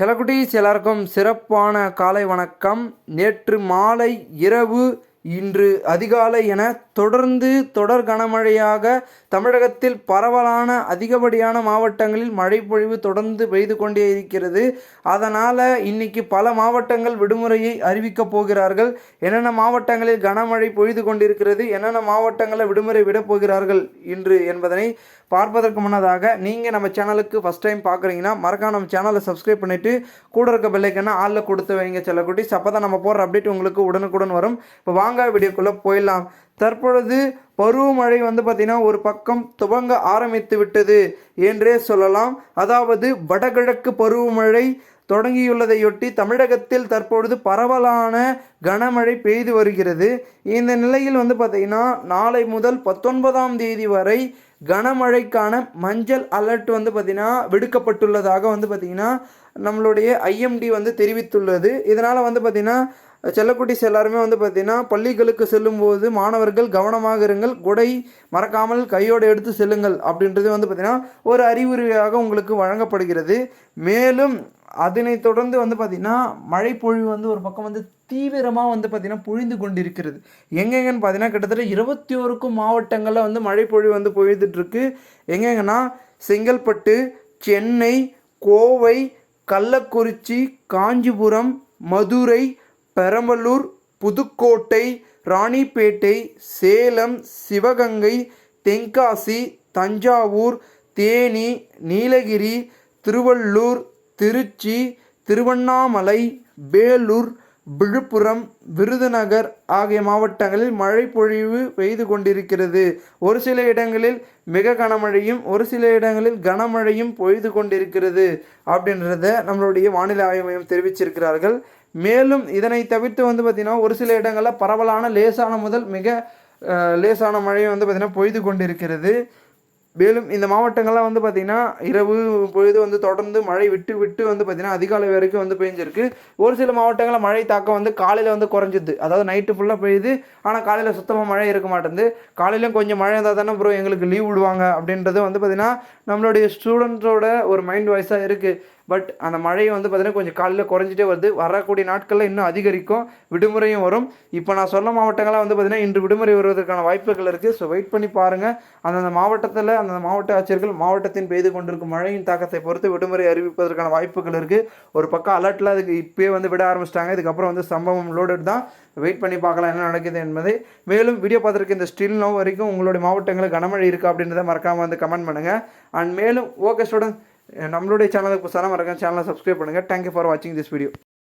செலக்குட்டீஸ் எல்லாருக்கும் சிறப்பான காலை வணக்கம். நேற்று மாலை இரவு இன்று அதிகாலை என தொடர்ந்து தொடர் கனமழையாக தமிழகத்தில் பரவலான அதிகப்படியான மாவட்டங்களில் மழைப்பொழிவு தொடர்ந்து பெய்து கொண்டே இருக்கிறது. அதனால் இன்னைக்கு பல மாவட்டங்கள் விடுமுறையை அறிவிக்கப் போகிறார்கள். என்னென்ன மாவட்டங்களில் கனமழை பொழிது கொண்டிருக்கிறது என்னென்ன மாவட்டங்களில் விடுமுறை விடப் போகிறார்கள் இன்று என்பதனை பார்ப்பதற்கு முன்னதாக நீங்கள் நம்ம சேனலுக்கு ஃபஸ்ட் டைம் பார்க்குறீங்கன்னா மறக்காம நம்ம சேனலை சப்ஸ்கிரைப் பண்ணிவிட்டு கூட இருக்க பெல்லைக்கன்னா ஆளில் கொடுத்து வைங்க செல்லக்குட்டி. அப்போ தான் நம்ம போடுற அப்டேட் உங்களுக்கு உடனுக்குடன் வரும். இப்போ வாங்க வீடியோக்குள்ளே போயிடலாம். தற்பொழுது பருவமழை வந்து பார்த்திங்கன்னா ஒரு பக்கம் துவங்க ஆரம்பித்து விட்டது என்றே சொல்லலாம். அதாவது வடகிழக்கு பருவமழை தொடங்கியுள்ளதையொட்டி தமிழகத்தில் தற்பொழுது பரவலான கனமழை பெய்து வருகிறது. இந்த நிலையில் வந்து பார்த்திங்கன்னா நாளை முதல் பத்தொன்பதாம் தேதி வரை கனமழைக்கான மஞ்சள் அலர்ட் வந்து பார்த்திங்கன்னா விடுக்கப்பட்டுள்ளதாக வந்து பார்த்திங்கன்னா நம்மளுடைய ஐஎம்டி வந்து தெரிவித்துள்ளது. இதனால் வந்து பார்த்திங்கன்னா செல்லக்குட்டிஸ் எல்லாருமே வந்து பார்த்திங்கன்னா பள்ளிகளுக்கு செல்லும்போது மாணவர்கள் கவனமாக இருங்கள் குடை மறக்காமல் கையோடு எடுத்து செல்லுங்கள் அப்படின்றது வந்து பார்த்திங்கன்னா ஒரு அறிவுரையாக உங்களுக்கு வழங்கப்படுகிறது. மேலும் அதனை தொடர்ந்து வந்து பார்த்திங்கன்னா மழைப்பொழிவு வந்து ஒரு பக்கம் வந்து தீவிரமாக வந்து பார்த்திங்கன்னா பொழிந்து கொண்டிருக்கிறது. எங்கெங்கன்னு பார்த்தீங்கன்னா கிட்டத்தட்ட இருபத்தி ஓருக்கும் மாவட்டங்களில் வந்து மழைப்பொழிவு வந்து பொழிந்துட்டுருக்கு. எங்கெங்கன்னா செங்கல்பட்டு சென்னை கோவை கள்ளக்குறிச்சி காஞ்சிபுரம் மதுரை பெரம்பலூர் புதுக்கோட்டை ராணிப்பேட்டை சேலம் சிவகங்கை தென்காசி தஞ்சாவூர் தேனி நீலகிரி திருவள்ளூர் திருச்சி திருவண்ணாமலை வேலூர் விழுப்புரம் விருதுநகர் ஆகிய மாவட்டங்களில் மழை பொழிவு பெய்து கொண்டிருக்கிறது. ஒரு சில இடங்களில் மிக கனமழையும் ஒரு சில இடங்களில் கனமழையும் பொய்து கொண்டிருக்கிறது அப்படின்றத நம்மளுடைய வானிலை ஆய்வு மையம் தெரிவிச்சிருக்கிறார்கள். மேலும் இதனை தவிர்த்து வந்து பார்த்திங்கன்னா ஒரு சில இடங்களில் பரவலான லேசான முதல் மிக லேசான மழை வந்து பார்த்திங்கன்னா பொய்து கொண்டிருக்கிறது. மேலும் இந்த மாவட்டங்கள்லாம் வந்து பார்த்திங்கன்னா இரவு பொழுது வந்து தொடர்ந்து மழை விட்டு விட்டு வந்து பார்த்திங்கன்னா அதிகாலை வரைக்கும் வந்து பெஞ்சிருக்கு. ஒரு சில மாவட்டங்களில் மழை தாக்கம் வந்து காலையில் வந்து குறைஞ்சிது. அதாவது நைட்டு ஃபுல்லாக பெய்யுது. ஆனால் காலையில் சுத்தமாக மழை இருக்க மாட்டேங்குது. காலையிலும் கொஞ்சம் மழை இருந்தால் தானே ப்ரோ எங்களுக்கு லீவ் விடுவாங்க அப்படின்றது வந்து பார்த்திங்கன்னா நம்மளுடைய ஸ்டூடெண்ட்ஸோட ஒரு மைண்ட் வாய்ஸாக இருக்குது பட் அந்த மழையை வந்து பார்த்திங்கன்னா கொஞ்சம் காலையில் குறைஞ்சிட்டே வருது. வரக்கூடிய நாட்களில் இன்னும் அதிகரிக்கும் விடுமுறையும் வரும். இப்போ நான் சொன்ன மாவட்டங்களாக வந்து பார்த்திங்கன்னா இன்று விடுமுறை வருவதற்கான வாய்ப்புகள் இருக்குது ஸோ வெயிட் பண்ணி பாருங்கள் அந்தந்த மாவட்டத்தில் அந்தந்த மாவட்ட ஆட்சியர்கள் மாவட்டத்தின் பெய்து கொண்டிருக்கும் மழையின் தாக்கத்தை பொறுத்து விடுமுறை அறிவிப்பதற்கான வாய்ப்புகள் இருக்குது ஒரு பக்கம் அலர்ட்டில் அதுக்கு இப்போயே வந்து விட ஆரம்பிச்சிட்டாங்க. இதுக்கப்புறம் வந்து சம்பவம் லோடட் தான். வெயிட் பண்ணி பார்க்கலாம் என்ன நடக்குது என்பதை. மேலும் வீடியோ பார்த்துருக்க இந்த ஸ்டில் நோ வரைக்கும் உங்களுடைய மாவட்டங்களில் கனமழை இருக்கா அப்படின்றத மறக்காமல் வந்து கமெண்ட் பண்ணுங்கள் அண்ட் மேலும் ஓகே ஸ்டூடெண்ட் நம்மளுடைய சேனலுக்கு புதுசான மறக்காம சேனலை சப்ஸ்கிரைப் பண்ணுங்கள் தேங்க்யூ ஃபார் வாட்சிங் திஸ் வீடியோ